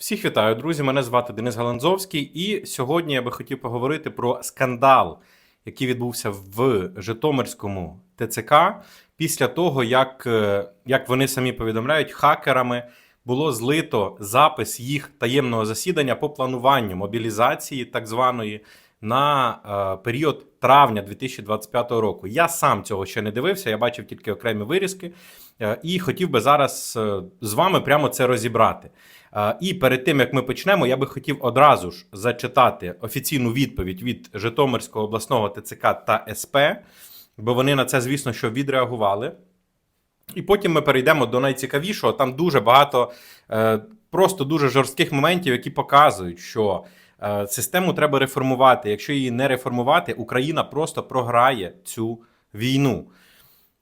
Всіх вітаю, друзі. Мене звати Денис Галанзовський, і сьогодні я би хотів поговорити про скандал, який відбувся в Житомирському ТЦК після того, як, е, як вони самі повідомляють, хакерами було злито запис їх таємного засідання по плануванню мобілізації, так званої, на е, період травня 2025 року. Я сам цього ще не дивився, я бачив тільки окремі вирізки. Е, І хотів би зараз е, з вами прямо це розібрати. Е, І перед тим як ми почнемо, я би хотів одразу ж зачитати офіційну відповідь від Житомирського обласного ТЦК та СП, бо вони на це, звісно, що відреагували. І потім ми перейдемо до найцікавішого. Там дуже багато просто дуже жорстких моментів, які показують, що систему треба реформувати. Якщо її не реформувати, Україна просто програє цю війну.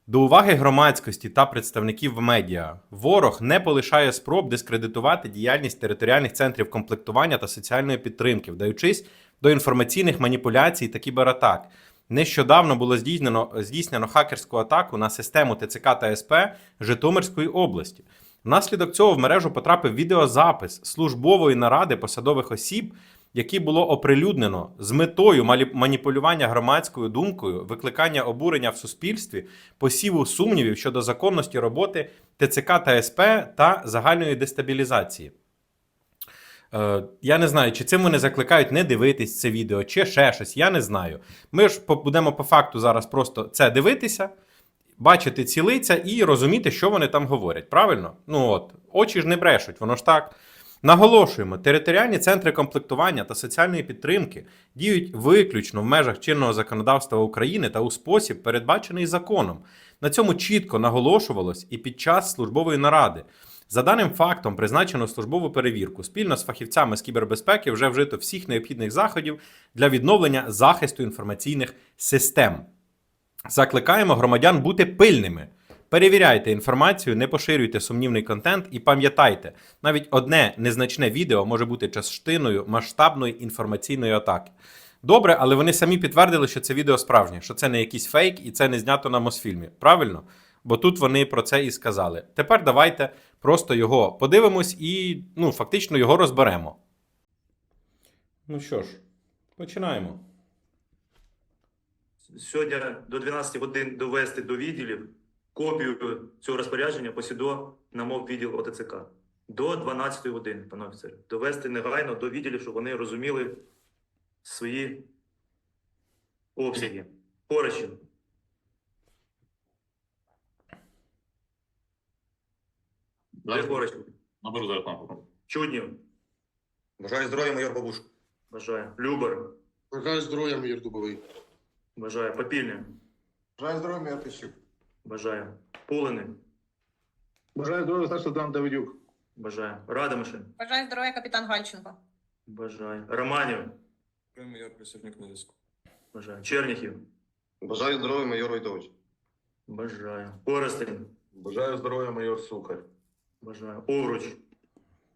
До уваги громадськості та представників медіа ворог не полишає спроб дискредитувати діяльність територіальних центрів комплектування та соціальної підтримки, вдаючись до інформаційних маніпуляцій та кібератак. Нещодавно було здійснено, здійснено хакерську атаку на систему ТЦК та СП Житомирської області. Внаслідок цього в мережу потрапив відеозапис службової наради посадових осіб, які було оприлюднено з метою маніпулювання громадською думкою, викликання обурення в суспільстві, посіву сумнівів щодо законності роботи ТЦК та СП та загальної дестабілізації. Е, я не знаю, чи цим вони закликають не дивитись це відео, чи ще щось. Я не знаю. Ми ж будемо по факту зараз просто це дивитися, бачити ці лиця і розуміти, що вони там говорять. Правильно? Ну от, очі ж не брешуть, воно ж так. Наголошуємо, територіальні центри комплектування та соціальної підтримки діють виключно в межах чинного законодавства України та у спосіб, передбачений законом. На цьому чітко наголошувалось і під час службової наради. За даним фактом, призначено службову перевірку. Спільно з фахівцями з кібербезпеки вже вжито всіх необхідних заходів для відновлення захисту інформаційних систем. Закликаємо громадян бути пильними. Перевіряйте інформацію, не поширюйте сумнівний контент і пам'ятайте, навіть одне незначне відео може бути частиною масштабної інформаційної атаки. Добре, але вони самі підтвердили, що це відео справжнє, що це не якийсь фейк і це не знято на Мосфільмі. Правильно? Бо тут вони про це і сказали. Тепер давайте просто його подивимось і ну, фактично його розберемо. Ну що ж, починаємо. Сьогодні до 12 годин довести до відділів копію цього розпорядження посідо на мов відділ ОТЦК. До 12 години, пане офіцер. Довести негайно до відділів, щоб вони розуміли свої обсяги. Порощин. Де Порощин? Наберу зараз там. Чуднів. Бажаю здоров'я, майор Бабуш. Бажаю. Любер. Бажаю здоров'я, майор Дубовий. Бажаю. Попільний. Бажаю здоров'я, майор Тищук. Бажаю. Пулений. Бажаю здоров'я, старший лейтенант Давидюк. Бажаю. Радомишин. Бажаю здоров'я, капітан Гальченко. Бажаю. Романів. Майор присутник на зв'язку. Бажаю. Черніхів. Бажаю здоров'я, майор Войтович. Бажаю. Коростень. Бажаю здоров'я, майор Сухар. Бажаю. Овруч.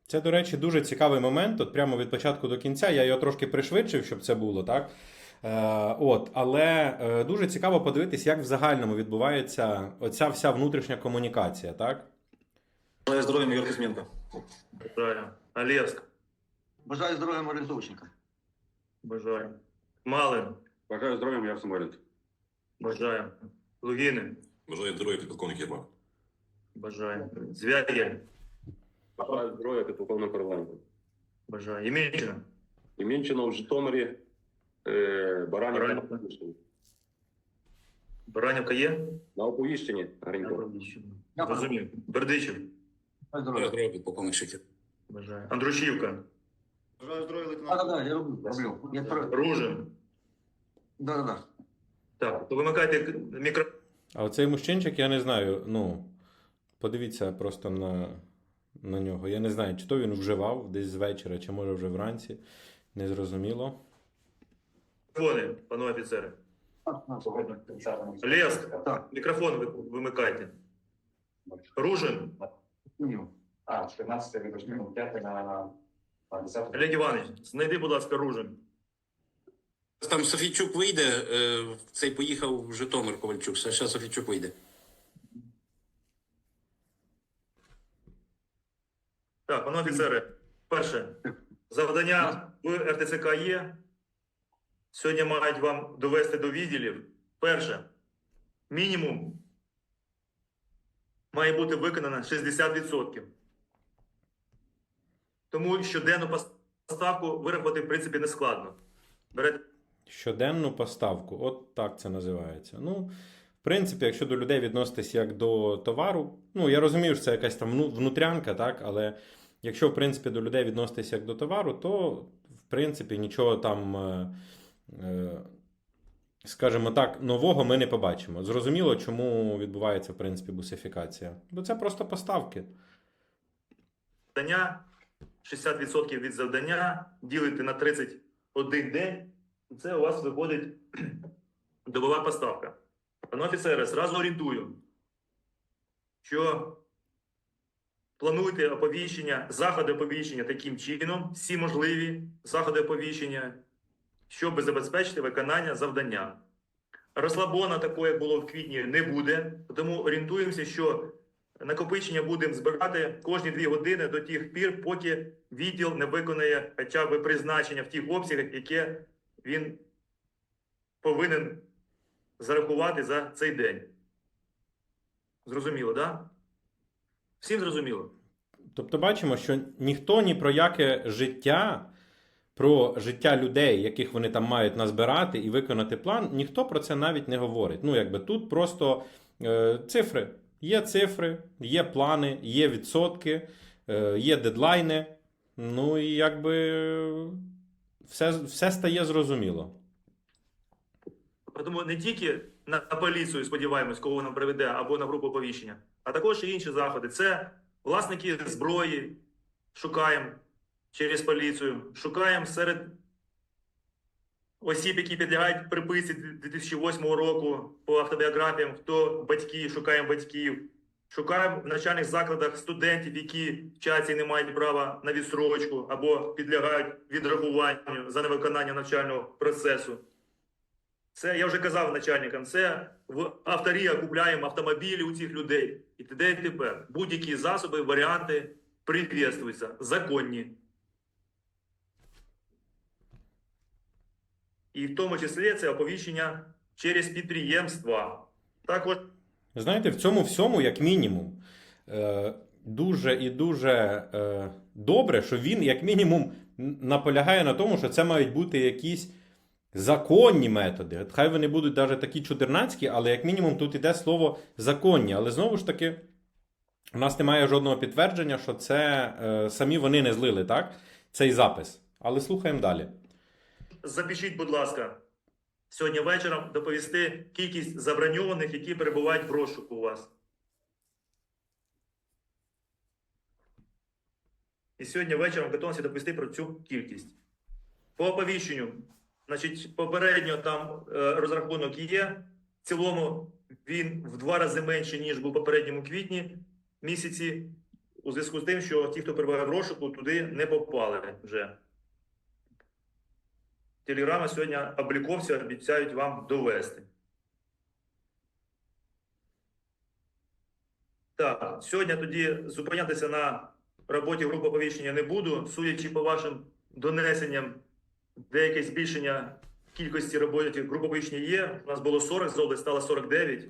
Це, до речі, дуже цікавий момент. От прямо від початку до кінця. Я його трошки пришвидшив, щоб це було, так? Е, от, але е, дуже цікаво подивитись, як в загальному відбувається оця вся внутрішня комунікація, так? Бажаю здоров'я, майор Кузьменко. Бажаю. Олевськ. Бажаю здоров'я Морозовченка. Бажаю. Малин. Бажаю здоров'я, майор Самаренко. Бажаю. Лугінин. Бажаю здоров'я, підполковник Єрмак. Бажаю. Звягель. Бажаю здоров'я підполковник Короленко. Бажаю. Ємінчина. Імінчина в Житомирі, е, Баранівка Баранівка. Баранівка є? На Оповіщенні, Гринько. Розумію. Бердичів. Бажаю здоров'я. здоров'я, підполковник Шикер. Бажаю. Андрушівка. Бажаю здоров'я, лейтенант. да, да, я роблю, роблю. Я про... Ружин. Да, да, да. Так, то вимикайте мікро. А оцей мужчинчик, я не знаю. Ну, подивіться просто на, на нього. Я не знаю, чи то він вживав десь з вечора, чи може вже вранці. Незрозуміло. Мікрофони, пане офіцери. Так. Мікрофон ви- вимикайте. Ружин. А, 14 вибач, минут 5 на, на 10. Олег Іванович, знайди, будь ласка, Ружин. Там Софійчук вийде, е, цей поїхав в Житомир Ковальчук. Ще Софійчук вийде. Так, пане офіцери, Перше, завдання в РТЦК є. Сьогодні мають вам довести до відділів. Перше, мінімум має бути виконано 60%. Тому щоденну поставку вирахувати, в принципі, не складно. Берете Щоденну поставку, от так це називається. Ну, в принципі, якщо до людей відноситись як до товару, ну я розумію, що це якась там внутрянка, так, але якщо, в принципі, до людей відноситись як до товару, то в принципі нічого там, е, скажімо так, нового ми не побачимо. Зрозуміло, чому відбувається, в принципі, бусифікація. Бо це просто поставки. завдання, 60% від завдання ділите на 31 день, це у вас виходить добова поставка. Пане офіцере, зразу орієнтую, що плануйте оповіщення, заходи оповіщення таким чином, всі можливі заходи оповіщення, щоб забезпечити виконання завдання. Розслабона такого, як було в квітні, не буде, тому орієнтуємося, що накопичення будемо збирати кожні дві години до тих пір, поки відділ не виконає хоча б призначення в тих обсягах, яке він повинен зарахувати за цей день. Зрозуміло, так? Да? Всім зрозуміло? Тобто бачимо, що ніхто ні про яке життя, про життя людей, яких вони там мають назбирати і виконати план, ніхто про це навіть не говорить. Ну, якби тут просто е, цифри. Є цифри, є плани, є відсотки, е, є дедлайни. Ну і якби все, все стає зрозуміло. Тому не тільки на поліцію сподіваємось, кого нам приведе, або на групу оповіщення, а також і інші заходи. Це власники зброї, шукаємо через поліцію, шукаємо серед осіб, які підлягають приписці 2008 року по автобіографіям, хто батьки, шукаємо батьків. Шукаємо в навчальних закладах студентів, які вчаться і не мають права на відстрочку або підлягають відрахуванню за невиконання навчального процесу. Це я вже казав начальникам. Це в авторія купляємо автомобілі у цих людей і т.д. і тепер. Будь-які засоби, варіанти приветствуються, законні. І в тому числі це оповіщення через підприємства. Також Знаєте, в цьому всьому, як мінімум, е, дуже і дуже е, добре, що він, як мінімум, наполягає на тому, що це мають бути якісь законні методи. Хай вони будуть навіть такі чудернацькі, але як мінімум тут іде слово законні. Але знову ж таки, у нас немає жодного підтвердження, що це е, самі вони не злили, так? Цей запис. Але слухаємо далі. Запишіть, будь ласка, сьогодні вечором доповісти кількість заброньованих, які перебувають в розшуку у вас. І сьогодні вечором готовності доповісти про цю кількість. По оповіщенню, значить, попередньо там е, розрахунок є. В цілому він в два рази менше, ніж був попередньому квітні місяці, у зв'язку з тим, що ті, хто перебуває в розшуку, туди не попали вже. Телеграма сьогодні обліковці обіцяють вам довести. Так, сьогодні тоді зупинятися на роботі групи оповіщення не буду. Судячи по вашим донесенням, деяке збільшення кількості роботи груп оповіщення є. У нас було 40 з області, стало 49.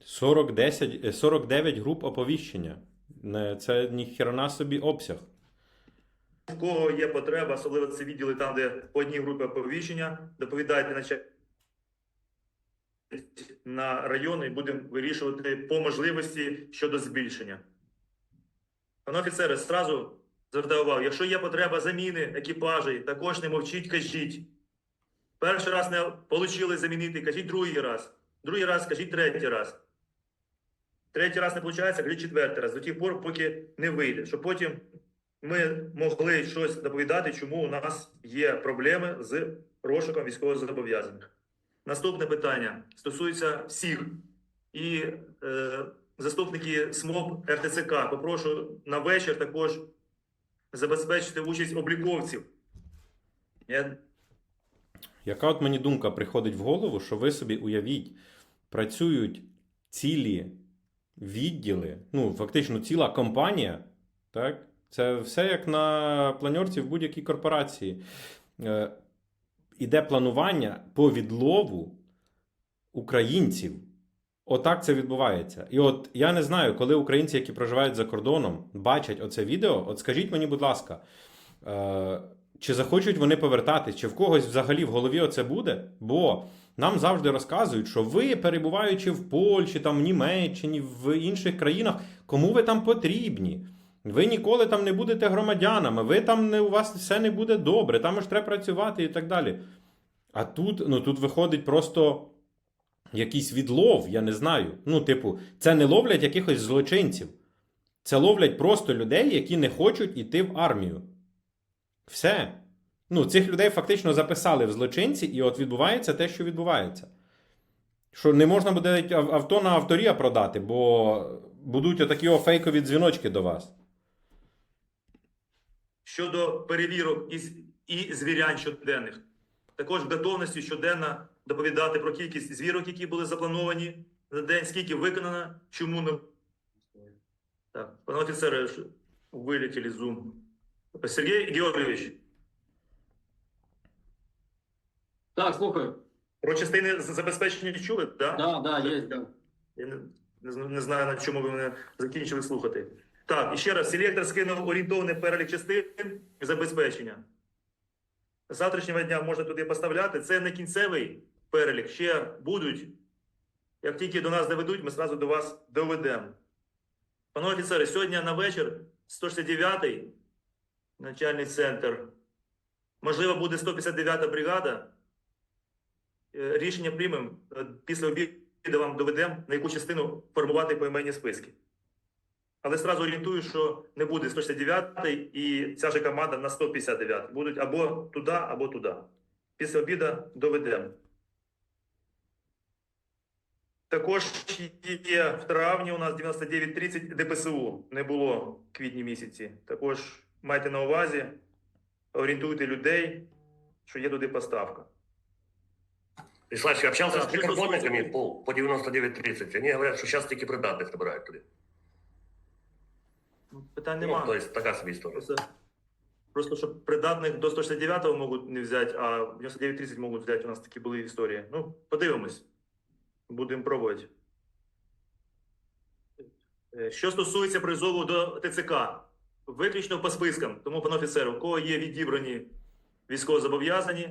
40, 10, е, 49 груп оповіщення. Не- Це ніхера собі обсяг. В кого є потреба, особливо це відділи там, де по одній групі оповіщення, доповідайте на на райони і будемо вирішувати по можливості щодо збільшення. Пане офіцере, зразу звертаю увагу, якщо є потреба заміни екіпажей, також не мовчіть, кажіть. Перший раз не отримали замінити, кажіть другий раз. Другий раз, кажіть третій раз. Третій раз не виходить, кажіть четвертий раз. До тих пор, поки не вийде. Щоб потім ми могли щось доповідати, чому у нас є проблеми з розшуком військовозобов'язаних. Наступне питання стосується всіх. І е, заступники СМОП РТЦК попрошу на вечір також забезпечити участь обліковців. Я Яка от мені думка приходить в голову, що ви собі уявіть, працюють цілі відділи, ну, фактично ціла компанія, так? Це все як на планерці в будь-якій корпорації. Е, іде планування по відлову українців. Отак це відбувається. І от я не знаю, коли українці, які проживають за кордоном, бачать оце відео, от скажіть мені, будь ласка, е, чи захочуть вони повертатись, чи в когось взагалі в голові оце буде? Бо нам завжди розказують, що ви, перебуваючи в Польщі, там, в Німеччині, в інших країнах, кому ви там потрібні? Ви ніколи там не будете громадянами, ви там не у вас все не буде добре, там ж треба працювати і так далі. А тут, ну тут виходить просто якийсь відлов, я не знаю. Ну, типу, це не ловлять якихось злочинців. Це ловлять просто людей, які не хочуть іти в армію. Все. Ну, цих людей фактично записали в злочинці, і от відбувається те, що відбувається. Що не можна буде авто на авторія продати, бо будуть отакі фейкові дзвіночки до вас. Щодо перевірок і, і звірянь щоденних, також готовності щоденно доповідати про кількість звірок, які були заплановані за день, скільки виконано, чому не. Так, пане офіцере, вилетіли з Zoom. Сергій Георгійович, Так, слухаю. про частини забезпечення чули, так? Да, да, є. Я не, не знаю, на чому ви мене закінчили слухати. Так, і ще раз, селектор скинув орієнтовний перелік частин забезпечення. З завтрашнього дня можна туди поставляти. Це не кінцевий перелік. Ще будуть. Як тільки до нас доведуть, ми зразу до вас доведемо. Пане офіцери, сьогодні на вечір 169-й начальний центр. Можливо, буде 159-та бригада. Е, Рішення приймемо е, після обіду вам доведемо, на яку частину формувати поіменні списки. Але зразу орієнтую, що не буде 169 і ця ж команда на 159. Будуть або туди, або туди. Після обіду доведемо. Також є в травні у нас 99.30 ДПСУ. Не було в квітні місяці. Також майте на увазі, орієнтуйте людей, що є туди поставка. Так, с что прикордонниками по, по 99.30. Они говорят, что сейчас таки придатных набирают туди. Питань Ну, немає. то есть така собі історія. Просто, просто щоб придатних до 169-го можуть не взяти, а 99-30 можуть взяти. У нас такі були історії. Ну, подивимось. Будемо пробувати. Що стосується призову до ТЦК, виключно по спискам. Тому, пане офіцеру, у кого є відібрані військовозобов'язані,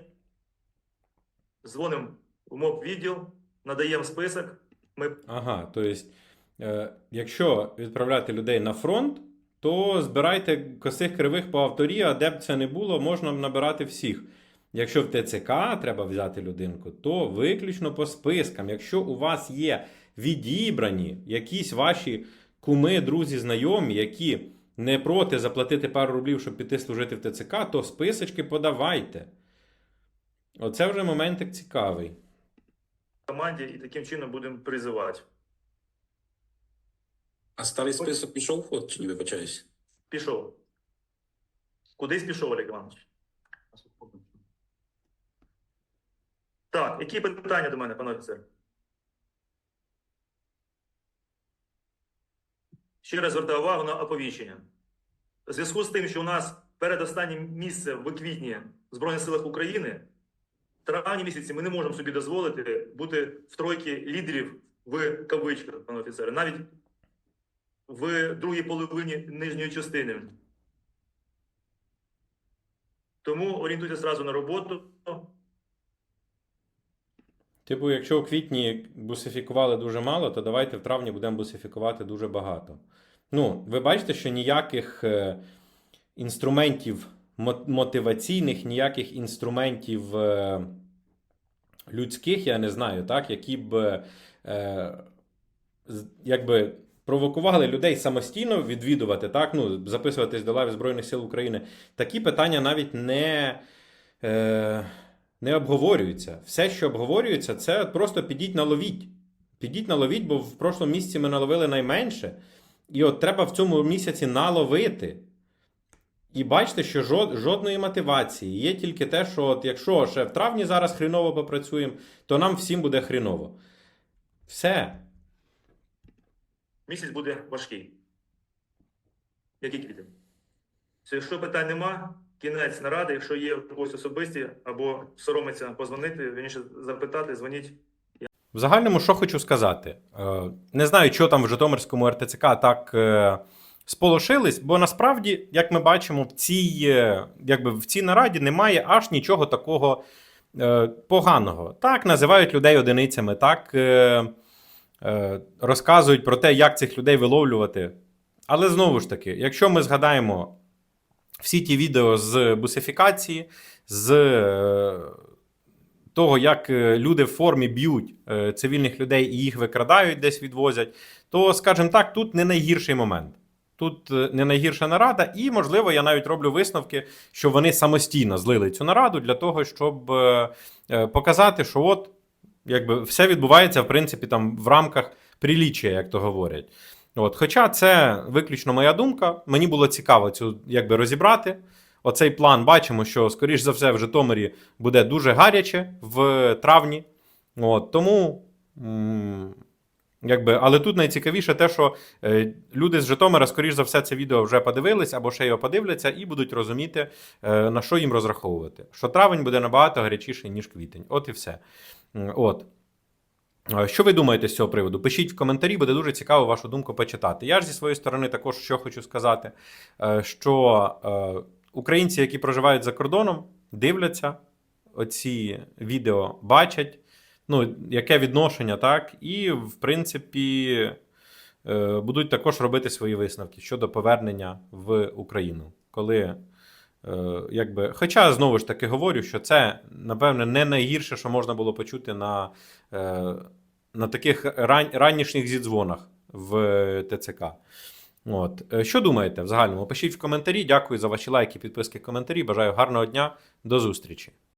дзвонимо в МОП відділ, надаємо список. Ми Ага, то есть, е, якщо відправляти людей на фронт, то збирайте косих кривих по авторі, а де б це не було, можна набирати всіх. Якщо в ТЦК треба взяти людинку, то виключно по спискам. Якщо у вас є відібрані якісь ваші куми, друзі, знайомі, які не проти заплатити пару рублів, щоб піти служити в ТЦК, то списочки подавайте. Оце вже моментик цікавий. команді і таким чином будемо призивати. А старий список пішов в ход, чи не вибачаюсь? Пішов. Кудись пішов, Олег Іванович. Так, які питання до мене, пане офіцер? Ще раз звертаю увагу на оповіщення. У зв'язку з тим, що у нас передостаннє місце в квітні в Збройних силах України, в травні місяці ми не можемо собі дозволити бути в тройці лідерів в кавичках, пане офіцере, навіть в другій половині нижньої частини. Тому орієнтуйтесь зразу на роботу. Типу, якщо у квітні бусифікували дуже мало, то давайте в травні будемо бусифікувати дуже багато. Ну, ви бачите, що ніяких е, інструментів мотиваційних, ніяких інструментів е, людських, я не знаю, так, які б е, якби провокували людей самостійно відвідувати, так, ну, записуватись до лави Збройних сил України. Такі питання навіть не. Е, не обговорюється. Все, що обговорюється, це просто підіть наловіть. Підіть наловіть, бо в прошлому місяці ми наловили найменше. І от треба в цьому місяці наловити. І бачите, що жодної мотивації. Є тільки те, що от якщо ще в травні зараз хріново попрацюємо, то нам всім буде хріново. Все. Місяць буде важкий. Який квітень? Якщо питань нема, кінець наради, якщо є когось особисті або соромиться позвонити, вірніше запитати, дзвоніть. В загальному, що хочу сказати, Е, не знаю, що там в Житомирському РТЦК так е, сполошились, бо насправді, як ми бачимо, в цій, е, якби в цій нараді немає аж нічого такого поганого. Так, називають людей одиницями, так розказують про те, як цих людей виловлювати. Але знову ж таки, якщо ми згадаємо всі ті відео з бусифікації, з е, того, як е, люди в формі б'ють е, цивільних людей і їх викрадають, десь відвозять, то, скажімо так, тут не найгірший момент. Тут е, не найгірша нарада, і, можливо, я навіть роблю висновки, що вони самостійно злили цю нараду для того, щоб е, е, показати, що от якби все відбувається, в принципі, там в рамках приліччя, як то говорять. От, хоча це виключно моя думка, мені було цікаво цю якби розібрати. Оцей план бачимо, що, скоріш за все, в Житомирі буде дуже гаряче в травні. От, тому, якби, але тут найцікавіше те, що е, люди з Житомира, скоріш за все, це відео вже подивились або ще його подивляться, і будуть розуміти, е, на що їм розраховувати. Що травень буде набагато гарячіший, ніж квітень. От і все. От. Що ви думаєте з цього приводу? Пишіть в коментарі, буде дуже цікаво вашу думку почитати. Я ж зі своєї сторони також що хочу сказати, е, що е, українці, які проживають за кордоном, дивляться оці відео, бачать, ну, яке відношення, так, і, в принципі, е, будуть також робити свої висновки щодо повернення в Україну. Коли, якби, хоча знову ж таки говорю, що це, напевне, не найгірше, що можна було почути на, е, на таких ран, ранішніх зідзвонах в ТЦК. От. Е, Що думаєте в загальному? Пишіть в коментарі. Дякую за ваші лайки, підписки, коментарі. Бажаю гарного дня. До зустрічі.